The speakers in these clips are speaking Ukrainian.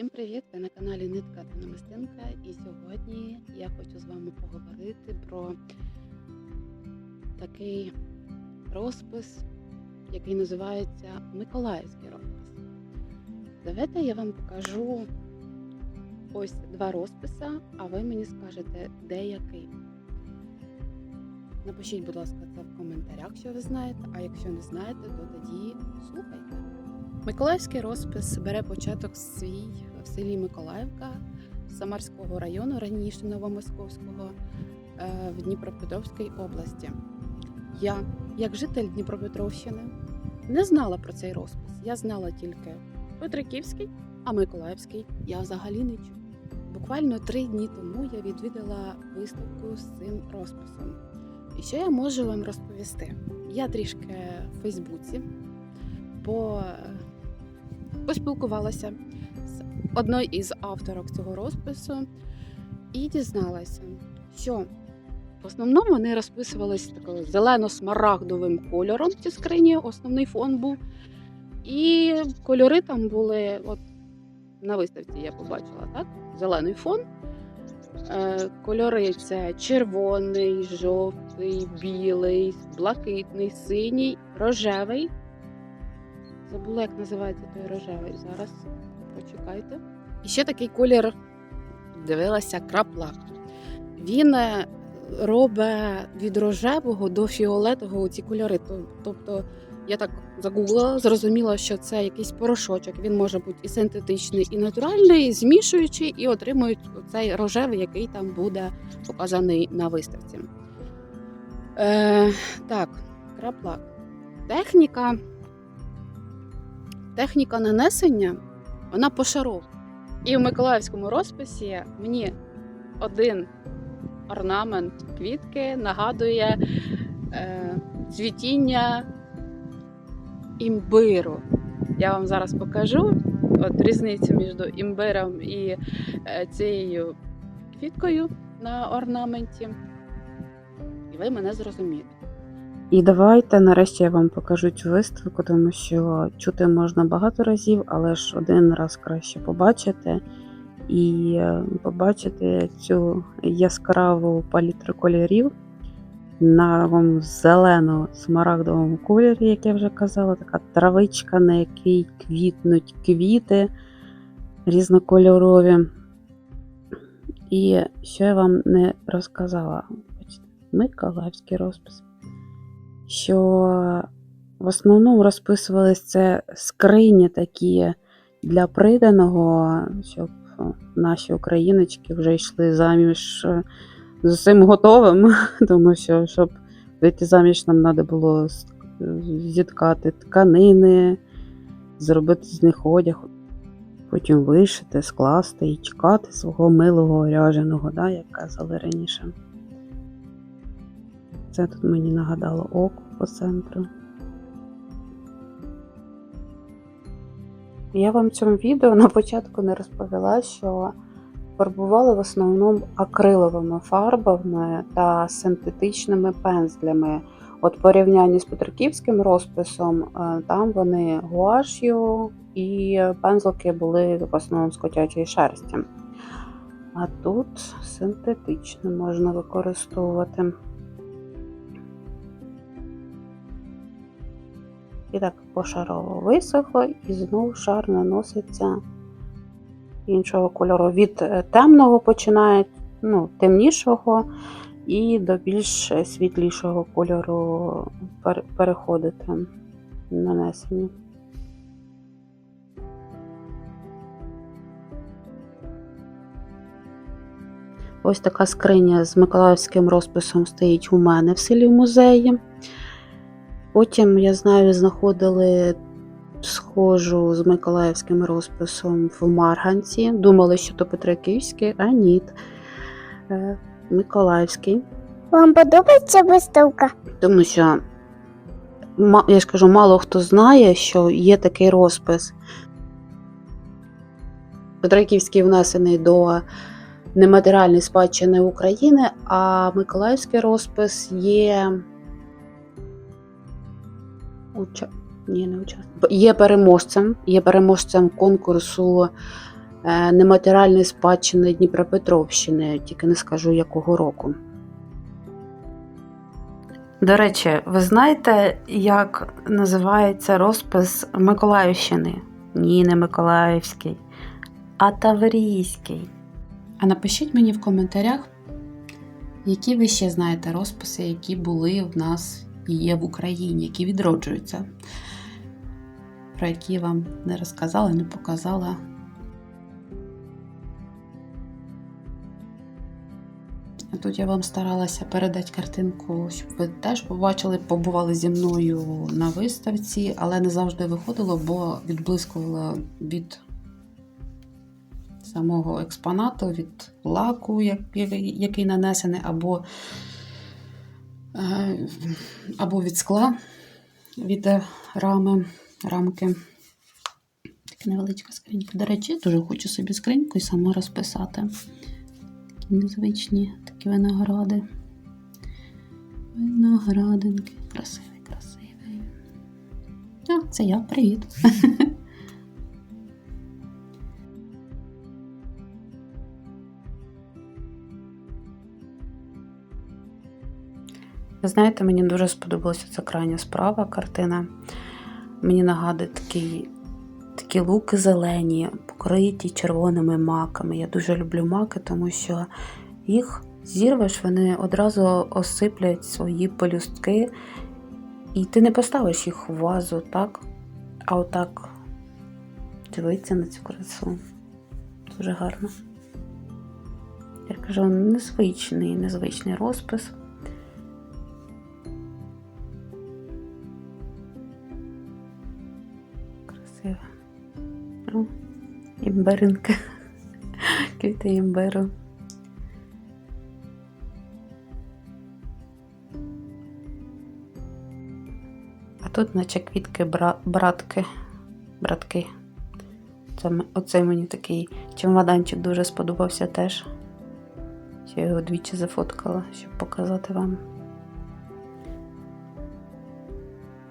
Всім привіт! Ви на каналі Нитка та Намистинка. І сьогодні я хочу з вами поговорити про такий розпис, який називається Миколаївський розпис. Давайте я вам покажу ось два розписи, а ви мені скажете, де який. Напишіть, будь ласка, це в коментарях, що ви знаєте, а якщо не знаєте, то тоді слухайте. Миколаївський розпис бере початок свій в селі Миколаївка Самарського району, раніше Новомосковського, е, в Дніпропетровській області. Я, як житель Дніпропетровщини, не знала про цей розпис. Я знала тільки Петриківський, а Миколаївський я взагалі не чула. Буквально три дні тому я відвідала виставку з цим розписом. І що я можу вам розповісти? Я трішки в Фейсбуці по поспілкувалася з одною із авторок цього розпису і дізналася, що в основному вони розписувалися зелено-смарагдовим кольором. Ці скрині, основний фон був. І кольори там були, от на виставці я побачила, так? Зелений фон. Е, Кольори це червоний, жовтий, білий, блакитний, синій, рожевий. Забула, як називається той рожевий. Зараз почекайте. І ще такий колір дивилася крапла. Він е, робить від рожевого до фіолетового ці кольори. Тобто я так загуглила, зрозуміла, що це якийсь порошочок. Він може бути і синтетичний, і натуральний, змішуючи, і отримують цей рожевий, який там буде показаний на виставці. Е, так, краплак. Техніка техніка нанесення вона пошарова. І в миколаївському розписі мені один орнамент квітки нагадує е, цвітіння імбиру. Я вам зараз покажу от різницю між імбиром і е, цією квіткою на орнаменті. І ви мене зрозумієте. І давайте нарешті я вам покажу цю виставку, тому що чути можна багато разів, але ж один раз краще побачити. І е, побачити цю яскраву палітру кольорів на такому зелено-смарагдовому кольорі, як я вже казала, така травичка, на якій квітнуть квіти різнокольорові. І що я вам не розказала? Миколаївський розпис що в основному розписувались це скрині такі для приданого, щоб наші україночки вже йшли заміж е, з усім готовим, тому що щоб вийти заміж, нам треба було зіткати тканини, зробити з них одяг, потім вишити, скласти і чекати свого милого ряженого, да, як казали раніше. Це тут мені нагадало око по центру. Я вам в цьому відео на початку не розповіла, що фарбували в основному акриловими фарбами та синтетичними пензлями. От порівнянні з Петриківським розписом, е, там вони гуаш'ю і пензлики були в основному з котячої шерсті. А тут синтетично можна використовувати. І так пошарово висохло, і знову шар наноситься іншого кольору. Від е, темного починає, ну, темнішого і до більш світлішого кольору пер- переходити нанесення. Ось така скриня з миколаївським розписом стоїть у мене в селі в музеї. Потім, я знаю, знаходили схожу з миколаївським розписом в Марганці. Думали, що то Петриківський, а ні. Е, Миколаївський. Вам подобається виставка? Тому що, я ж кажу, мало хто знає, що є такий розпис. Петриківський внесений до нематеріальної спадщини України, а Миколаївський розпис є. Уча... Ні, не учасник. Є переможцем, є переможцем конкурсу е, нематеріальної спадщини Дніпропетровщини, тільки не скажу якого року. До речі, ви знаєте, як називається розпис Миколаївщини? Ні, не Миколаївський, а Таврійський. А напишіть мені в коментарях, які ви ще знаєте розписи, які були в нас є в Україні, які відроджуються, про які я вам не розказала, не показала. Тут я вам старалася передати картинку, щоб ви теж побачили, побували зі мною на виставці, але не завжди виходило, бо відблискувало від самого експонату, від лаку, який нанесений, або, або від скла, від е, рами, рамки. Така невеличка скринька. До речі, я дуже хочу собі скриньку і сама розписати. Такі незвичні такі виногради. Виноградинки. Красивий, красивий. А, це я, привіт. знаєте, мені дуже сподобалася ця крайня справа картина. Мені нагадує такий, такі луки зелені, покриті червоними маками. Я дуже люблю маки, тому що їх зірвеш, вони одразу осиплять свої пелюстки, і ти не поставиш їх в вазу, так? А отак дивитися на цю красу. Дуже гарно. Я кажу, незвичний, незвичний розпис. Красиво. О, імберинка. Квіти імберу. А тут, наче квітки бра... братки. Братки. Це, оцей мені такий чемоданчик дуже сподобався теж. Я його двічі зафоткала, щоб показати вам.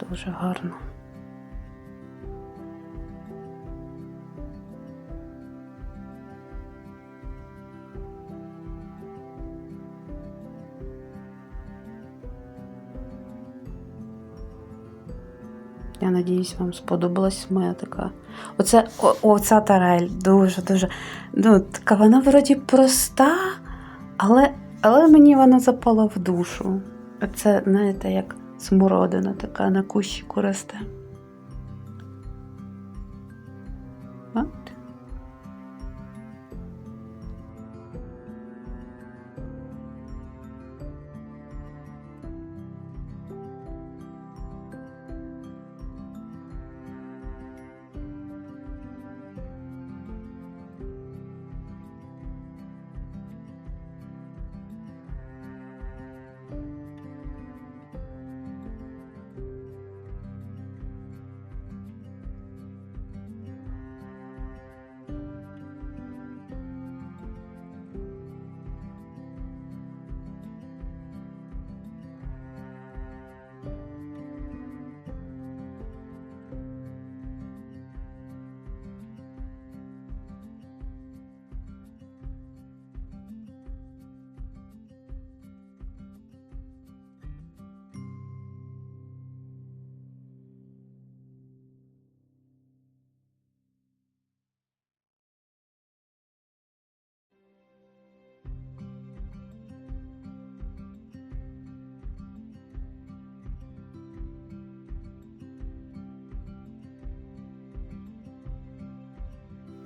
Дуже гарно. Я надіюсь, вам сподобалась моя така. Оце, о, оця тарель дуже, дуже. Ну, така вона вроді проста, але, але мені вона запала в душу. Це, знаєте, як смородина така на кущі росте.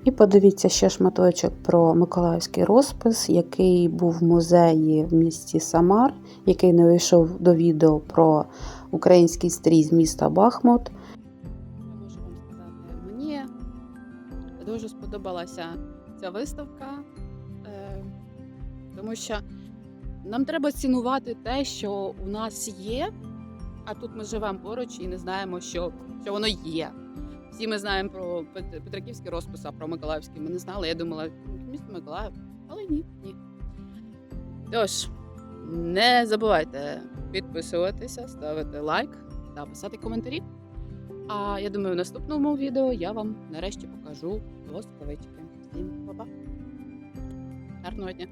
І подивіться ще шматочок про Миколаївський розпис, який був в музеї в місті Самар, який не вийшов до відео про український стрій з міста Бахмут. Можу вам сказати, мені дуже сподобалася ця виставка, е, тому що нам треба цінувати те, що у нас є, а тут ми живемо поруч і не знаємо, що, що воно є. Всі ми знаємо про Петриківський розпис, а про Миколаївський ми не знали. Я думала, «Ну, місто Миколаїв, але ні, ні. Тож, не забувайте підписуватися, ставити лайк та писати коментарі. А я думаю, в наступному відео я вам нарешті покажу блискавички. Всім Па-па. Гарного дня.